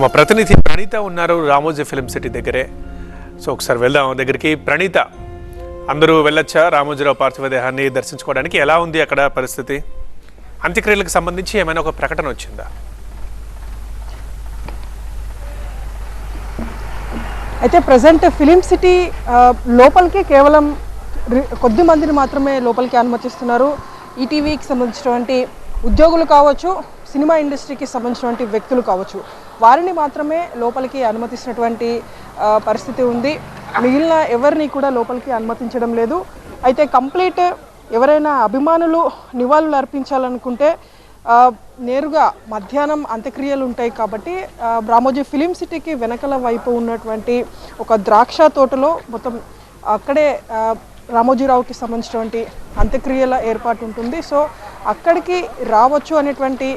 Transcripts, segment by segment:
మా ప్రతినిధి ప్రణీత ఉన్నారు రామోజీ ఫిలిం సిటీ దగ్గరే. సో ఒకసారి వెళ్దాం దగ్గరికి. ప్రణీత అందరూ వెళ్ళొచ్చా రామోజీరావు పార్థివ దేహాన్ని దర్శించుకోవడానికి? ఎలా ఉంది అక్కడ పరిస్థితి? అంత్యక్రియలకు సంబంధించి ఏమైనా ఒక ప్రకటన వచ్చిందా? అయితే ప్రజెంట్ ఫిలిం సిటీ లోపలికి కేవలం రి- కొద్ది మందిని మాత్రమే లోపలికి అనుమతిస్తున్నారు. ఈటీవీకి సంబంధించినటువంటి ఉద్యోగులు కావచ్చు సినిమా ఇండస్ట్రీకి సంబంధించినటువంటి వ్యక్తులు కావచ్చు వారిని మాత్రమే లోపలికి అనుమతిస్తున్నటువంటి పరిస్థితి ఉంది. మిగిలిన ఎవరిని కూడా లోపలికి అనుమతించడం లేదు. అయితే కంప్లీట్ ఎవరైనా అభిమానులు నివాళులు అర్పించాలనుకుంటే నేరుగా మధ్యాహ్నం అంత్యక్రియలు ఉంటాయి కాబట్టి రామోజీ ఫిలిం సిటీకి వెనకల వైపు ఉన్నటువంటి ఒక ద్రాక్ష తోటలో మొత్తం అక్కడే రామోజీరావుకి సంబంధించినటువంటి అంత్యక్రియల ఏర్పాటు ఉంటుంది. సో అక్కడికి రావచ్చు అనేటువంటి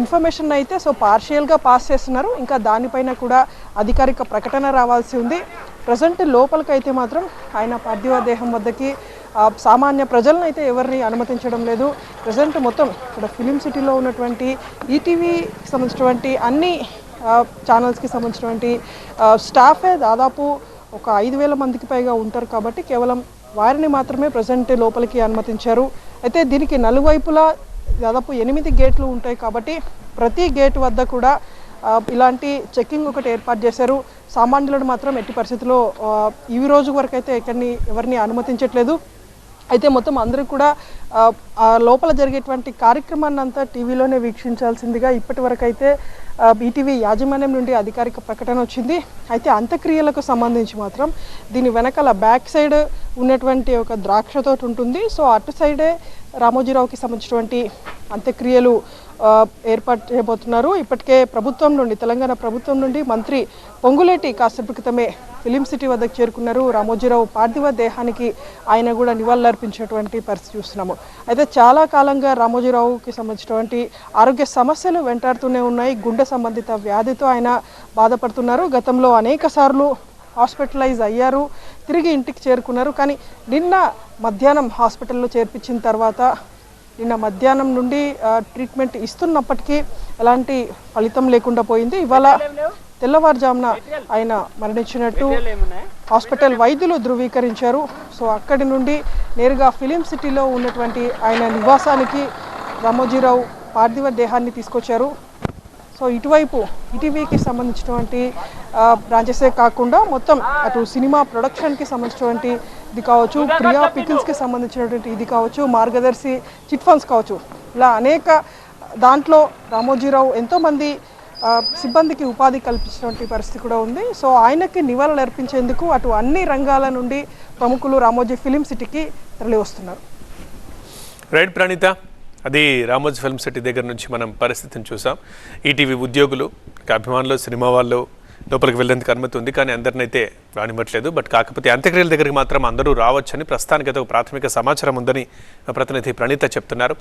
ఇన్ఫర్మేషన్ అయితే సో పార్షియల్గా పాస్ చేస్తున్నారు. ఇంకా దానిపైన కూడా అధికారిక ప్రకటన రావాల్సి ఉంది. ప్రజెంట్ లోపలికైతే మాత్రం ఆయన పార్థివ దేహం వద్దకి సామాన్య ప్రజలను అయితే ఎవరిని అనుమతించడం లేదు. ప్రజెంట్ మొత్తం ఇక్కడ ఫిలిం సిటీలో ఉన్నటువంటి ఈటీవీకి సంబంధించినటువంటి అన్ని ఛానల్స్కి సంబంధించినటువంటి స్టాఫే దాదాపు ఒక ఐదు వేల మందికి పైగా ఉంటారు కాబట్టి కేవలం వారిని మాత్రమే ప్రజెంట్ లోపలికి అనుమతించారు. అయితే దీనికి నలువైపులా దాదాపు ఎనిమిది గేట్లు ఉంటాయి కాబట్టి ప్రతి గేట్ వద్ద కూడా ఇలాంటి చెక్కింగ్ ఒకటి ఏర్పాటు చేశారు. సామాన్యులను మాత్రం ఎట్టి పరిస్థితుల్లో ఈ రోజు వరకు అయితే ఎక్కడిని ఎవరిని అనుమతించట్లేదు. అయితే మొత్తం అందరూ కూడా లోపల జరిగేటువంటి కార్యక్రమాన్ని అంతా టీవీలోనే వీక్షించాల్సిందిగా ఇప్పటి వరకు అయితే ఈటీవీ యాజమాన్యం నుండి అధికారిక ప్రకటన వచ్చింది. అయితే అంత్యక్రియలకు సంబంధించి మాత్రం దీని వెనకాల బ్యాక్ సైడ్ ఉన్నటువంటి ఒక ద్రాక్షతో ఉంటుంది. సో అటు సైడే రామోజీరావుకి సంబంధించినటువంటి అంత్యక్రియలు ఏర్పాటు చేయబోతున్నారు. ఇప్పటికే ప్రభుత్వం నుండి తెలంగాణ ప్రభుత్వం నుండి మంత్రి పొంగులేటి కాసేపు క్రితమే ఫిలిం సిటీ వద్దకు చేరుకున్నారు. రామోజీరావు పార్థివ దేహానికి ఆయన కూడా నివాళులర్పించేటువంటి పరిస్థితి చూస్తున్నాము. అయితే చాలా కాలంగా రామోజీరావుకి సంబంధించినటువంటి ఆరోగ్య సమస్యలు వెంటాడుతూనే ఉన్నాయి. గుండె సంబంధిత వ్యాధితో ఆయన బాధపడుతున్నారు. గతంలో అనేక సార్లు హాస్పిటలైజ్ అయ్యారు. తిరిగి ఇంటికి చేరుకున్నారు. కానీ నిన్న మధ్యాహ్నం హాస్పిటల్లో చేర్పించిన తర్వాత నిన్న మధ్యాహ్నం నుండి ట్రీట్మెంట్ ఇస్తున్నప్పటికీ ఎలాంటి ఫలితం లేకుండా పోయింది. ఇవాళ తెల్లవారుజామున ఆయన మరణించినట్టు హాస్పిటల్ వైద్యులు ధృవీకరించారు. సో అక్కడి నుండి నేరుగా ఫిలిం సిటీలో ఉన్నటువంటి ఆయన నివాసానికి రామోజీరావు పార్థివ దేహాన్ని తీసుకొచ్చారు. సో ఇటువైపు ఈటీవీకి సంబంధించినటువంటి బ్రాంచెసే కాకుండా మొత్తం అటు సినిమా ప్రొడక్షన్కి సంబంధించినటువంటి ఇది కావచ్చు ప్రియా పికిల్స్కి సంబంధించినటువంటి ఇది కావచ్చు మార్గదర్శి చిట్ ఫండ్స్ కావచ్చు. ఇలా అనేక దాంట్లో రామోజీరావు ఎంతోమంది సిబ్బందికి ఉపాధి కల్పించినటువంటి పరిస్థితి కూడా ఉంది. సో ఆయనకి నివాళులు అర్పించేందుకు అటు అన్ని రంగాల నుండి ప్రముఖులు రామోజీ ఫిలిం సిటీకి తరలి వస్తున్నారు రైట్ ప్రణీత అది రామోజీ ఫిల్మ్ సిటీ దగ్గర నుంచి మనం పరిస్థితిని చూసాం. ఈటీవీ ఉద్యోగులు ఇంకా అభిమానులు సినిమా వాళ్ళు లోపలికి వెళ్ళేందుకు అనుమతి ఉంది కానీ అందరినైతే రానివ్వట్లేదు. బట్ కాకపోతే అంత్యక్రియల దగ్గరికి మాత్రం అందరూ రావచ్చని ప్రస్తుతానికి ఒక ప్రాథమిక సమాచారం ఉందని ప్రతినిధి ప్రణీత చెప్తున్నారు.